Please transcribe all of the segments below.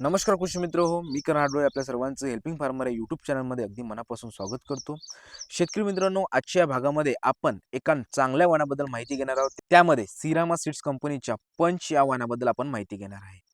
नमस्कार कृषी मित्र हो मी करण आडोळे आपल्या सर्वांचं हेल्पिंग फार्मर या यूट्यूब चॅनलमध्ये अगदी मनापासून स्वागत करतो. शेतकरी मित्रांनो आजच्या या भागामध्ये आपण एका चांगल्या वाणाबद्दल माहिती घेणार आहोत. त्यामध्ये सिरामा सीड्स कंपनीच्या पंच या वाणाबद्दल आपण माहिती घेणार आहे.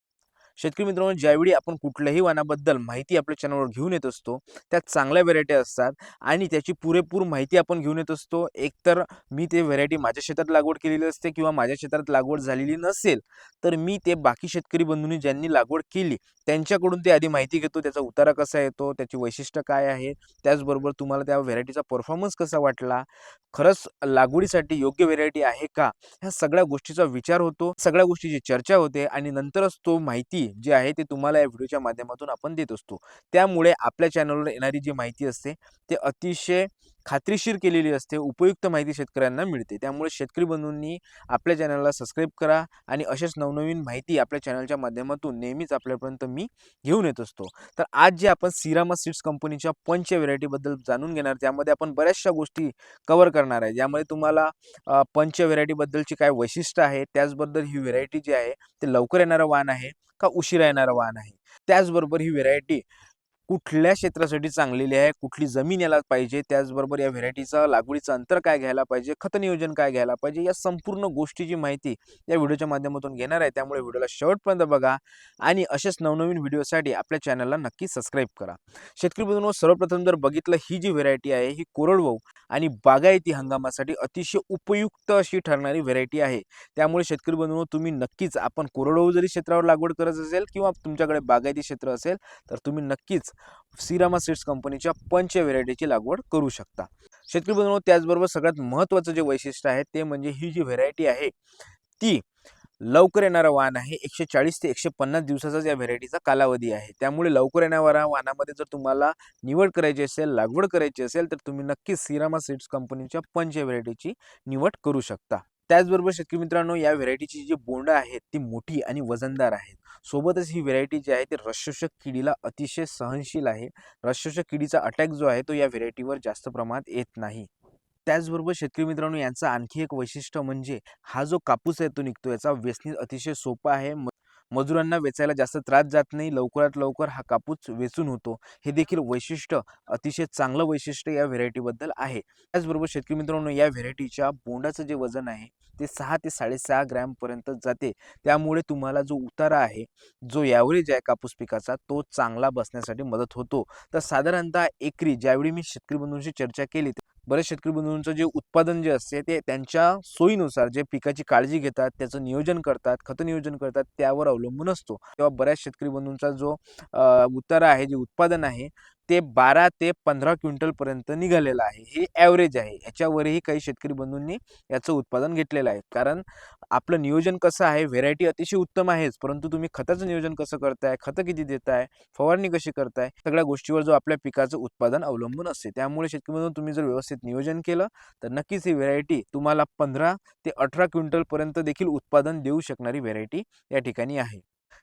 शेतकरी मित्रांनो ज्यावेळी आपण कुठल्याही वाणाबद्दल माहिती आपल्या चॅनलवर घेऊन येत असतो त्यात चांगल्या व्हेरायटी असतात आणि त्याची पुरेपूर माहिती आपण घेऊन येत असतो. एकतर मी ते व्हेरायटी माझ्या शेतात लागवड केलेली असते किंवा माझ्या शेतात लागवड झालेली नसेल तर मी ते बाकी शेतकरी बंधूंनी ज्यांनी लागवड केली त्यांच्याकडून ते आधी माहिती घेतो त्याचा उतारा कसा येतो त्याची वैशिष्ट्य काय आहे त्याचबरोबर तुम्हाला त्या व्हेरायटीचा परफॉर्मन्स कसा वाटला खरंच लागवडीसाठी योग्य व्हेरायटी आहे का ह्या सगळ्या गोष्टीचा विचार होतो सगळ्या गोष्टीची चर्चा होते आणि नंतरच तो माहिती जी आहे ते तुम्हाला या व्हिडिओच्या माध्यमातून आपण देत असतो. त्यामुळे आपल्या चॅनलवर येणारी जी माहिती असते ते अतिशय खात्रीशीर केलेली असते उपयुक्त माहिती शेतकऱ्यांना मिळते. त्यामुळे शेतकरी बंधूंनी आपल्या चॅनलला सबस्क्राईब करा आणि अशाच नवनवीन माहिती आपल्या चॅनलच्या माध्यमातून नेहमीच आपल्यापर्यंत मी घेऊन येत असतो. तर आज जे आपण सिरामा सीड्स कंपनीच्या पंच व्हेरायटीबद्दल जाणून घेणार त्यामध्ये आपण बऱ्याचशा गोष्टी कवर करणार आहे. ज्यामध्ये तुम्हाला पंच व्हेरायटीबद्दलची काय वैशिष्ट्य आहे त्याचबद्दल ही व्हेरायटी जी आहे ते लवकर येणारं वाण आहे का उशिरा येणारं वाण आहे? त्याचबरोबर ही व्हेरायटी कुठल्या क्षेत्रासाठी चांगलेली आहे कुठली जमीन याला पाहिजे त्याचबरोबर या व्हेरायटीचं लागवडीचं अंतर काय घ्यायला पाहिजे खत नियोजन काय घ्यायला पाहिजे या संपूर्ण गोष्टीची माहिती या व्हिडिओच्या माध्यमातून घेणार आहे. त्यामुळे व्हिडिओला शेवटपर्यंत बघा आणि असेच नवनवीन व्हिडिओसाठी आपल्या चॅनलला नक्की सबस्क्राईब करा. शेतकरी बंधूंनो सर्वप्रथम जर बघितलं ही जी व्हेरायटी आहे ही कोरडवाहू आणि बागायती हंगामासाठी अतिशय उपयुक्त अशी ठरणारी व्हेरायटी आहे. त्यामुळे शेतकरी बंधूंनो तुम्ही नक्कीच आपण कोरडवाहू जरी क्षेत्रावर लागवड करत असेल किंवा तुमच्याकडे बागायती क्षेत्र असेल तर तुम्ही नक्कीच सिरामा सीड्स कंपनीच्या पंच व्हेरायटीची लागवड करू शकता. शेतकरी बंधू त्याचबरोबर सगळ्यात महत्त्वाचं जे वैशिष्ट्य आहे ते म्हणजे ही जी व्हेरायटी आहे ती लवकर येणारा वाण आहे. एकशे चाळीस ते एकशे पन्नास दिवसाचाच या व्हेरायटीचा कालावधी आहे. त्यामुळे लवकर येणाऱ्या वाहनामध्ये जर तुम्हाला निवड करायची असेल लागवड करायची असेल तर तुम्ही नक्कीच सिरामा सीड्स कंपनीच्या पंच व्हेरायटीची निवड करू शकता. त्याचबरोबर शेतकरी मित्रांनो या व्हेरायटीची जी बोंड आहेत ती मोठी आणि वजनदार आहेत. सोबतच ही व्हेरायटी जी आहे ती रसशोषक किडीला अतिशय सहनशील आहे. रसशोषक किडीचा अटॅक जो आहे तो या व्हेरायटीवर जास्त प्रमाणात येत नाही. त्याचबरोबर शेतकरी मित्रांनो यांचं आणखी एक वैशिष्ट्य म्हणजे हा जो कापूस आहे तो निघतो याचा वेचणी अतिशय सोपा आहे. मजुरांना वेचायला जास्त त्रास जात नाही. लवकरात लवकर हा कापूस वेचून होतो. हे देखील वैशिष्ट्य अतिशय चांगलं वैशिष्ट्य या व्हेरायटीबद्दल आहे. त्याचबरोबर शेतकरी मित्रांनो या व्हेरायटीच्या बोंडाचं जे वजन आहे ते सहा ते साडेसहा ग्रॅमपर्यंत जाते. त्यामुळे तुम्हाला जो उतारा आहे जो ॲव्हरेज आहे कापूस पिकाचा तो चांगला बसण्यासाठी मदत होतो. तर साधारणतः एकरी ज्यावेळी मी शेतकरी बंधूंशी चर्चा केली बरेच शेतकरी बंधूंचं जे उत्पादन जे असते ते त्यांच्या सोयीनुसार जे पिकाची काळजी घेतात त्याचं नियोजन करतात खत नियोजन करतात त्यावर अवलंबून असतो. तेव्हा बऱ्याच शेतकरी बंधूंचा जो उतारा आहे जे उत्पादन आहे ते बारा ते पंधरा क्विंटलपर्यंत निघालेलं आहे. हे ॲव्हरेज आहे. याच्यावरही काही शेतकरी बंधूंनी याचं उत्पादन घेतलेलं आहे. कारण आपलं नियोजन कसं आहे? व्हेरायटी अतिशय उत्तम आहेच. परंतु तुम्ही खताचं नियोजन कसं करताय? खतं किती देताय? फवारणी कशी करताय? सगळ्या गोष्टीवर जो आपल्या पिकाचं उत्पादन अवलंबून असते. त्यामुळे शेतकरी बंधू तुम्ही जर व्यवस्थित नियोजन केलं तर नक्कीच ही व्हेरायटी तुम्हाला पंधरा ते अठरा क्विंटलपर्यंत देखील उत्पादन देऊ शकणारी व्हेरायटी या ठिकाणी आहे.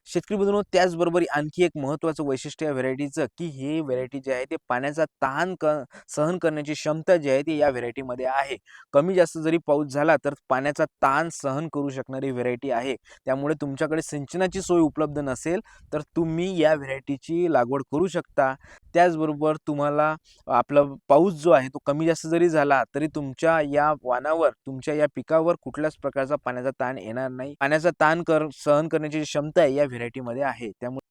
शेतकरी बंधूंनो त्याचबरोबर आणखी एक महत्त्वाचं वैशिष्ट्य या व्हेरायटीचं की हे व्हेरायटी जे आहे ते पाण्याचा ताण क सहन करण्याची क्षमता जी आहे ती या व्हेरायटीमध्ये आहे. कमी जास्त जरी पाऊस झाला तर पाण्याचा ताण सहन करू शकणारी व्हेरायटी आहे. त्यामुळे तुमच्याकडे सिंचनाची सोय उपलब्ध नसेल तर तुम्ही या व्हेरायटीची लागवड करू शकता. त्याचबरोबर तुम्हाला आपला पाऊस जो आहे तो कमी जास्त जरी झाला तरी तुमच्या या वाणावर तुमच्या या पिकावर कुठल्याच प्रकारचा पाण्याचा ताण येणार नाही. पाण्याचा ताण कर सहन करण्याची जी क्षमता आहे या व्हेरायटीमध्ये आहे. त्यामुळे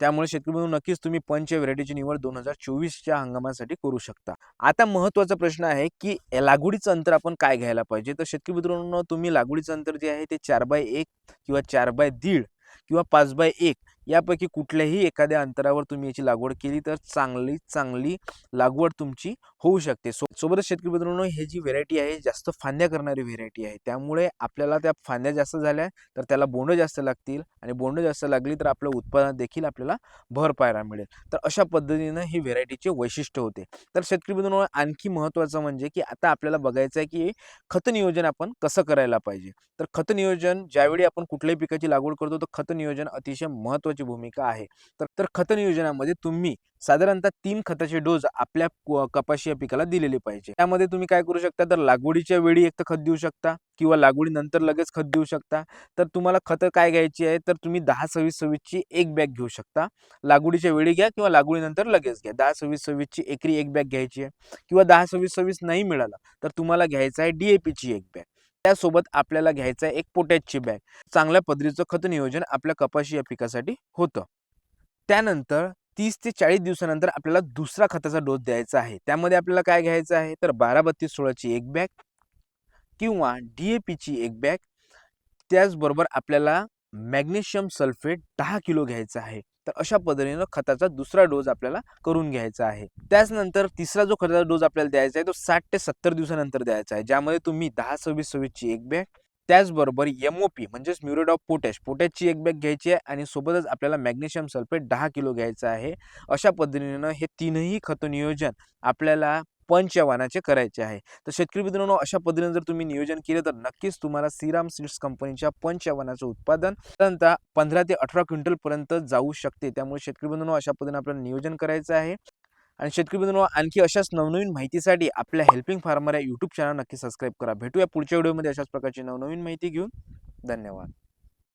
त्यामुळे शेतकरी म्हणून नक्कीच तुम्ही पंच व्हेरायटीची निवड दोन हजार चोवीसच्या हंगामासाठी करू शकता. आता महत्त्वाचा प्रश्न आहे की लागवडीचं अंतर आपण काय घ्यायला पाहिजे? तर शेतकरी मित्रांनो तुम्ही लागवडीचं अंतर जे आहे ते चार बाय एक किंवा चार बाय दीड किंवा पाच बाय एक यापैकी कुठल्याही एखाद्या अंतरावर तुम्ही याची लागवड केली तर चांगली चांगली लागवड तुमची होऊ शकते. सो सोबतच शेतकरी मित्रांनो हे जी व्हेरायटी आहे जास्त फांद्या करणारी व्हेरायटी आहे. त्यामुळे आपल्याला त्या फांद्या जास्त झाल्या तर त्याला बोंड जास्त लागतील आणि बोंड जास्त लागली तर आपलं उत्पादन देखील आपल्याला भर पाहायला मिळेल. तर अशा पद्धतीनं ही व्हेरायटीचे वैशिष्ट्य होते. तर शेतकरी मित्रांनो आणखी महत्त्वाचं म्हणजे की आता आपल्याला बघायचं आहे की खत नियोजन आपण कसं करायला पाहिजे? तर खत नियोजन ज्यावेळी आपण कुठल्याही पिकाची लागवड करतो तर खत नियोजन अतिशय महत्त्वाचे महत्त्वाची भूमिका आहे. तर तर खत नियोजनामध्ये तुम्ही साधारणतः तीन खताचे डोस आपल्या कपाशी या पिकाला दिलेले पाहिजे. त्यामध्ये तुम्ही काय करू शकता? तर लागवडीच्या वेळी एक तर खत देऊ शकता किंवा लागवडीनंतर लगेच खत देऊ शकता. तर तुम्हाला खतं काय घ्यायची आहे? तर तुम्ही दहा सव्वीस सव्वीसची एक बॅग घेऊ शकता. लागवडीच्या वेळी घ्या किंवा लागवडीनंतर लगेच घ्या. दहा सव्वीस सव्वीसची एकरी एक बॅग घ्यायची आहे किंवा दहा सव्वीस सव्वीस नाही मिळाला तर तुम्हाला घ्यायचं आहे डीएपीची एक बॅग. त्यासोबत आपल्याला घ्यायचं आहे एक पोटॅशची बॅग. चांगल्या पदरीचं खत नियोजन आपल्या कपाशी या पिकासाठी होतं. त्यानंतर तीस ते चाळीस दिवसानंतर आपल्याला दुसरा खताचा डोस द्यायचा आहे. त्यामध्ये आपल्याला काय घ्यायचं आहे? तर बारा बत्तीस सोळाची एक बॅग किंवा डी ए पीची एक बॅग. त्याचबरोबर आपल्याला मॅग्नेशियम सल्फेट दहा किलो घ्यायचं आहे. तर अशा पद्धतीनं खताचा दुसरा डोस आपल्याला करून घ्यायचा आहे. त्याचनंतर तिसरा जो खताचा डोस आपल्याला द्यायचा आहे तो साठ ते सत्तर दिवसानंतर द्यायचा आहे ज्यामध्ये तुम्ही दहा सव्वीस सव्वीसची एक बॅग त्याचबरोबर एम ओ पी म्हणजेच म्युरेट ऑफ पोटॅश पोटॅशची एक बॅग घ्यायची आहे आणि सोबतच आपल्याला मॅग्नेशियम सल्फेट दहा किलो घ्यायचं आहे. अशा पद्धतीनं हे तीनही खत नियोजन आपल्याला पंच यावानाचे करायचे आहे. तर शेतकरी मित्रांनो अशा पद्धतीने जर तुम्ही नियोजन केलं तर नक्कीच तुम्हाला श्रीराम सीड्स कंपनीच्या पंच यावानाचं उत्पादन साधारणतः पंधरा ते अठरा क्विंटल पर्यंत जाऊ शकते. त्यामुळे शेतकरी बंधूंनो अशा पद्धतीने आपल्याला नियोजन करायचं आहे. आणि शेतकरी बंधूंनो आणखी अशाच नवनवीन माहितीसाठी आपल्या हेल्पिंग फार्मर या यूट्यूब चॅनल नक्की सबस्क्राईब करा. भेटूया पुढच्या व्हिडिओमध्ये अशाच प्रकारची नवनवीन माहिती घेऊन. धन्यवाद.